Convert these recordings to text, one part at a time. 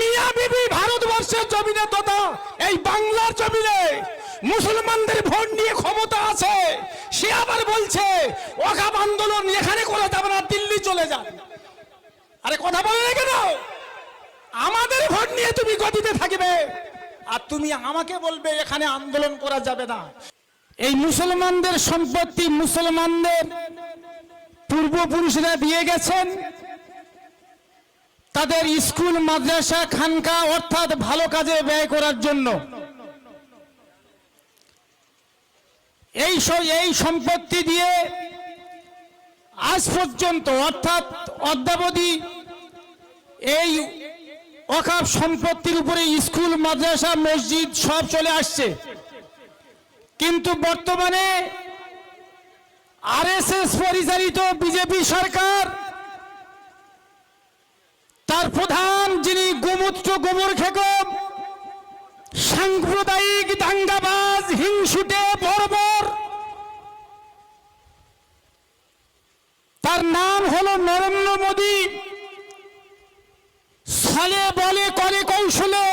মিয়া বিবি ভারতবর্ষের জমিনে এই বাংলার জমিনে মুসলমানদের ভোট নিয়ে ক্ষমতা আছে, সে আবার বলছে ওখাব আন্দোলন এখানে করে যাবে না, দিল্লি চলে যান। আরে কথা বলে না কেন? আমাদের ভোট নিয়ে তুমি গদিতে থাকবে, আর তুমি আমাকে বলবে এখানে আন্দোলন করা যাবে না। এই মুসলমানদের সম্পত্তি মুসলমানদের পূর্বপুরুষরা দিয়ে গেছেন তাদের স্কুল, মাদ্রাসা, খানকা অর্থাৎ ভালো কাজে ব্যয় করার জন্য। এই এই সম্পত্তি দিয়ে আজ পর্যন্ত অর্থাৎ অদ্যাবধি এই অকাপ সম্পত্তির উপরে স্কুল, মাদ্রাসা, মসজিদ সব চলে আসছে। কিন্তু বর্তমানে আরএসএস পরিচালিত বিজেপি সরকার তার প্রধান যিনি গোমূত্র গোবর খেকম সাম্প্রদায়িক দাঙ্গাবাজ, হিংসুটে বর্বর। তার নাম হলো নরেন্দ্র মোদী। ছলে বলে করে কৌশলে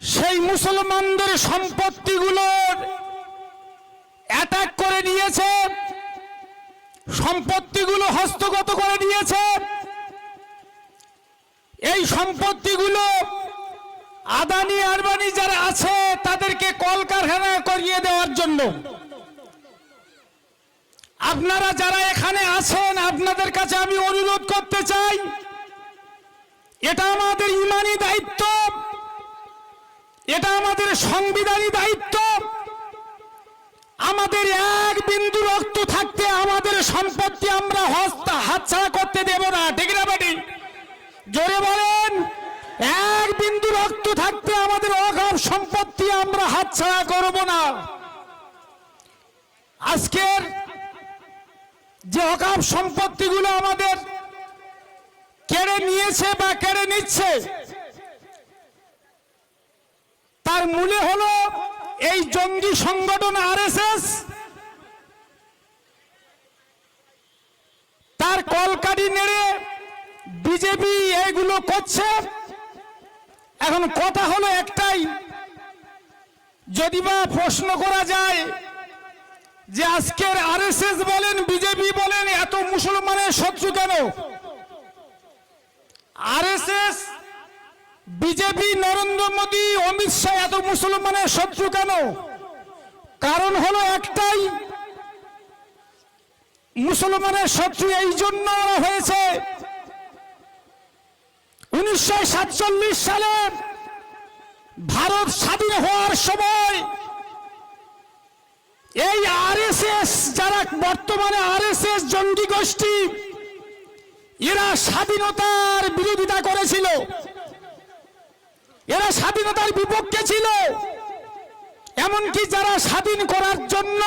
সেই মুসলমানদের সম্পত্তিগুলোর অ্যাটাক করে নিয়েছে, সম্পত্তিগুলো হস্তগত করে নিয়েছে। এই সম্পত্তিগুলো আদানি, আরবানি যারা আছে, তাদেরকে কলকারখানা করিয়ে দেওয়ার জন্য। আপনারা যারা এখানে আছেন, আপনাদের কাছে আমি অনুরোধ করতে চাই, এটা আমাদের ইমানি দায়িত্ব, এটা আমাদের সংবিধানী দায়িত্ব। আমাদের এক বিন্দু রক্ত থাকতে আমাদের সম্পত্তি আমরা হস্তা হাতছাড়া করতে দেব না, ঠিক জোরে বলেন, এক বিন্দু রক্ত থাকতে আমাদের অগাধ সম্পত্তি আমরা হাতছাড়া করব না। আজকের যে অগাধ সম্পত্তিগুলো আমাদের কেড়ে নিয়েছে বা কেড়ে নিচ্ছে, তার মূলে হলো এই জঙ্গি সংগঠন আরএসএস। তার কলকাটি এখন কথা হলো একটাই। যদি বা প্রশ্ন করা যায় যে আজকের আরএসএস বলেন, বিজেপি বলেন, এত মুসলমানের শত্রু কেন? আরএসএস, বিজেপি, নরেন্দ্র মোদী, অমিত শাহ এত মুসলমানের শত্রু কেন? কারণ হলো একটাই, মুসলমানের শত্রু এই জন্য হয়েছে উনিশশো সাতচল্লিশ সালে ভারত স্বাধীন হওয়ার সময় এই আরএসএস, যারা বর্তমানে আরএসএস জঙ্গি গোষ্ঠী, এরা স্বাধীনতার বিরোধিতা করেছিল। এরা স্বাধীনতার বিপক্ষে ছিল। এমনকি যারা স্বাধীন করার জন্য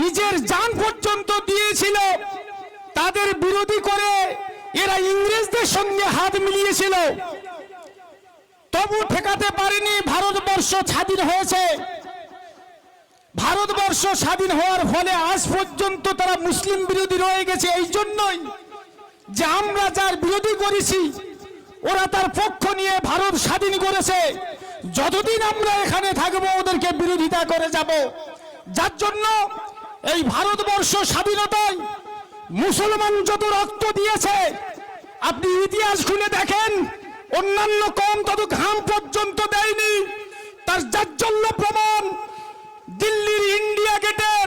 নিজের যান পর্যন্ত দিয়েছিল, তাদের বিরোধী করে এরা ইংরেজদের সঙ্গে হাত মিলিয়েছিল। তবু ঠেকাতে পারেনি ভারতবর্ষ স্বাধীন হয়েছে। ভারতবর্ষ স্বাধীন হওয়ার ফলে আজ পর্যন্ত তারা মুসলিম বিরোধী রয়ে গেছে। এই জন্যই যে আমরা যার বিরোধী করেছি, ওরা তার পক্ষ নিয়ে ভারত স্বাধীন করেছে। যতদিন আমরা এখানে থাকব, ওদেরকে বিরোধিতা করে যাব। যার জন্য এই ভারতবর্ষ স্বাধীনতায় মুসলমান যত রক্ত দিয়েছে, আপনি ইতিহাস খুলে দেখেন, অন্যান্য কম তত ঘাম পর্যন্ত দেয়নি। তার জাজ্জল্য প্রমাণ দিল্লির ইন্ডিয়া গেটের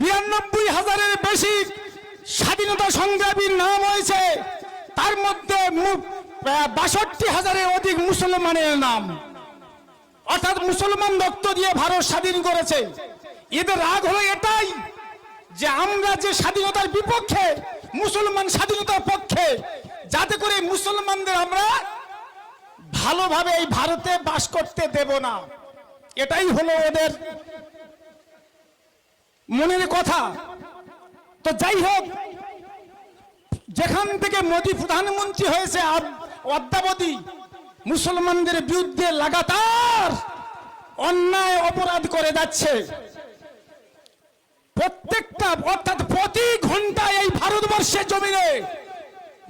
বিরানব্বই হাজারের বেশি স্বাধীনতা সংগ্রামীর নাম হয়েছে। তার মধ্যে বাষট্টি হাজারের অধিক মুসলমানের নাম। অর্থাৎ মুসলমান রক্ত দিয়ে ভারত স্বাধীন করেছে। এদের রাগ হলো এটাই যে আমরা যে স্বাধীনতার বিপক্ষে, মুসলমান স্বাধীনতার পক্ষে, যাতে করে মুসলমানদের আমরা ভালোভাবে এই ভারতে বাস করতে দেব না। এটাই হলো ওদের মনের কথা। তো যাই হোক, যেখান থেকে মোদী প্রধানমন্ত্রী হয়েছে অদ্যাবধি, মুসলমানদের বিরুদ্ধে লাগাতার অন্যায় অপরাধ করে যাচ্ছে। অর্থাৎ প্রতি ঘন্টায় এই ভারতবর্ষের জমিনে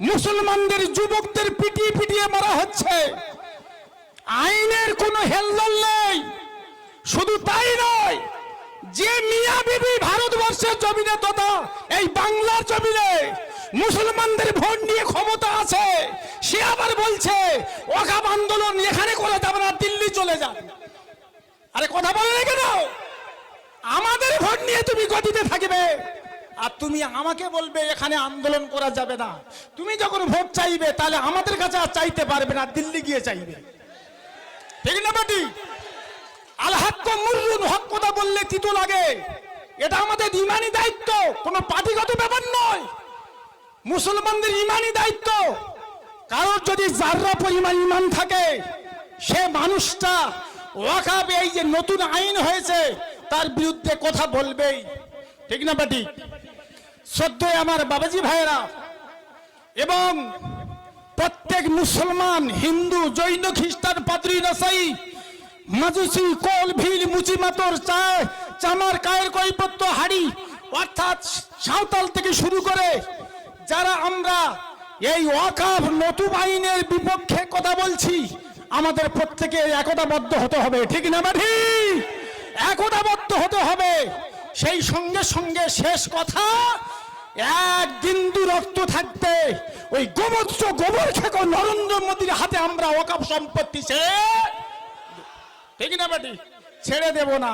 মুসলমানদের, যুবকদের পিটিয়ে পিটিয়ে মারা হচ্ছে। আইনের কোনো হেলদোল নেই। শুধু তাই নয়, যে মিয়া বিবি ভারতবর্ষের জমিনে তথা এই বাংলার জমিনে মুসলমানদের ভোট নিয়ে ক্ষমতা আছে, সে আবার বলছে ওখাব আন্দোলন এখানে করে যাবে না, দিল্লি চলে যান আরে কথা বলে না কেন আমাদের ভোট নিয়ে তুমি গতিতে থাকবে। আর তুমি আমাকে বলবে, এখানে আন্দোলন করা যাবে না। তুমি যখন ভোট চাইবে, তাহলে আমাদের কাছে আর চাইতে পারবে না, দিল্লি গিয়ে চাইবে। ঠিক না, বাটি? আল হক কথা বললে তিতো লাগে। এটা আমাদের ইমানি দায়িত্ব, কোনো পার্টিগত ব্যাপার নয়। মুসলমানদের ইমানি দায়িত্ব। কারোর যদি যাররা পরিমাণ ইমান থাকে, সে মানুষটা ওয়াকাব, এই যে নতুন আইন হয়েছে তার বিরুদ্ধে কথা বলবেই। ঠিক না বাটি সদ্যই আমার বাবাজি ভাইয়েরা, এবং প্রত্যেক মুসলমান, হিন্দু, জৈন, খ্রিস্টান, পাদ্রী নাসাই মাজুসি, কল, ভিল, মুচি, মাতর, চায়, চামার, কায়ের, কৈপত্য, হাড়ি, অর্থাৎ সাঁওতাল থেকে শুরু করে যারা আমরা এই ওয়াকাফ নতুন আইনের বিপক্ষে কথা বলছি, আমাদের প্রত্যেকে একতাবদ্ধ হতে হবে। ঠিক না বাঠি একতাবদ্ধ হতে হবে। সেই সঙ্গে সঙ্গে শেষ কথা, এক বিন্দু রক্ত থাকতে ওই গোমত্র গোবর খেকো নরেন্দ্র মোদীর হাতে আমরা ওকাপ সম্পত্তি ছেড়ে ঠিক না বেটি? ছেড়ে দেব না।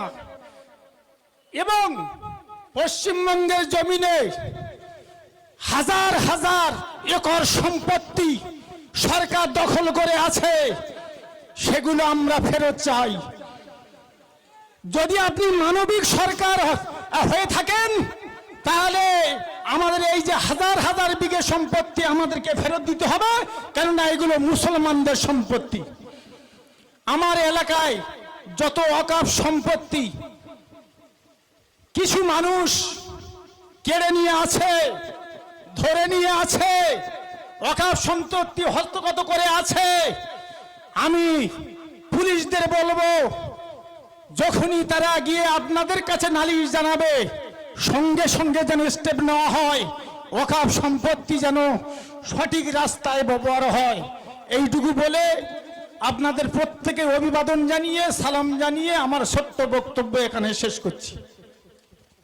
এবং পশ্চিমবঙ্গের জমিনে হাজার হাজার একর সম্পত্তি সরকার দখল করে আছে। সেগুলো আমরা ফেরত চাই। যদি আপনি মানবিক সরকার হয়ে থাকেন, তাহলে আমাদের এই যে হাজার হাজার বিঘে সম্পত্তি আমাদেরকে ফেরত দিতে হবে, কেননা এগুলো মুসলমানদের সম্পত্তি। আমার এলাকায় যত অকাপ সম্পত্তি কিছু মানুষ কেড়ে নিয়ে আছে, ধরে নিয়ে আছে, অকাপ সম্পত্তি হস্তগত করে আছে, আমি পুলিশদের বলব যখনই তারা গিয়ে আপনাদের কাছে নালিশ জানাবে, সঙ্গে সঙ্গে যেন স্টেপ নেওয়া হয়, অকাপ সম্পত্তি যেন সঠিক রাস্তায় ব্যবহার হয়। এইটুকু বলে আপনাদের প্রত্যেকে অভিবাদন জানিয়ে, সালাম জানিয়ে আমার ছোট্ট বক্তব্য এখানে শেষ করছি।